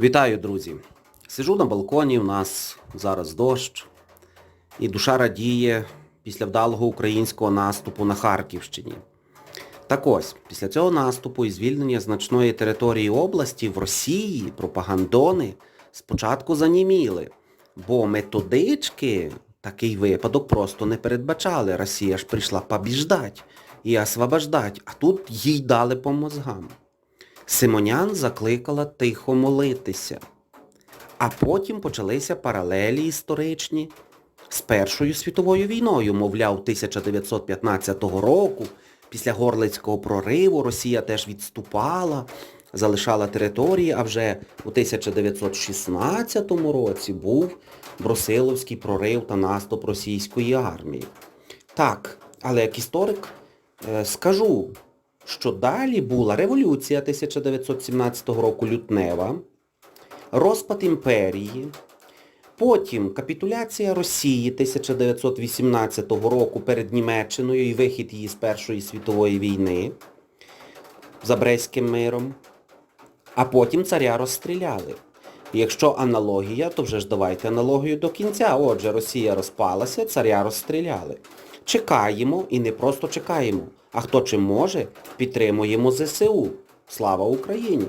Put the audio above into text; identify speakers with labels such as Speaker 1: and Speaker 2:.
Speaker 1: Вітаю, друзі! Сижу на балконі, у нас зараз дощ, і душа радіє після вдалого українського наступу на Харківщині. Так ось, після цього наступу і звільнення значної території області в Росії пропагандони спочатку заніміли, бо методички такий випадок просто не передбачали. Росія ж прийшла побіждать і освобождать, а тут їй дали по мозгам. Симонян закликала тихо молитися. А потім почалися паралелі історичні з Першою світовою війною. Мовляв, 1915 року, після Горлицького прориву, Росія теж відступала, залишала території, а вже у 1916 році був Брусиловський прорив та наступ російської армії. Так, але як історик е, скажу, що далі була революція 1917 року лютнева, розпад імперії, потім капітуляція Росії 1918 року перед Німеччиною і вихід її з Першої світової війни за Брестським миром, а потім царя розстріляли. Якщо аналогія, то вже ж давайте аналогію до кінця. Отже, Росія розпалася, царя розстріляли. Чекаємо і не просто чекаємо, а хто чим може, підтримуємо ЗСУ. Слава Україні!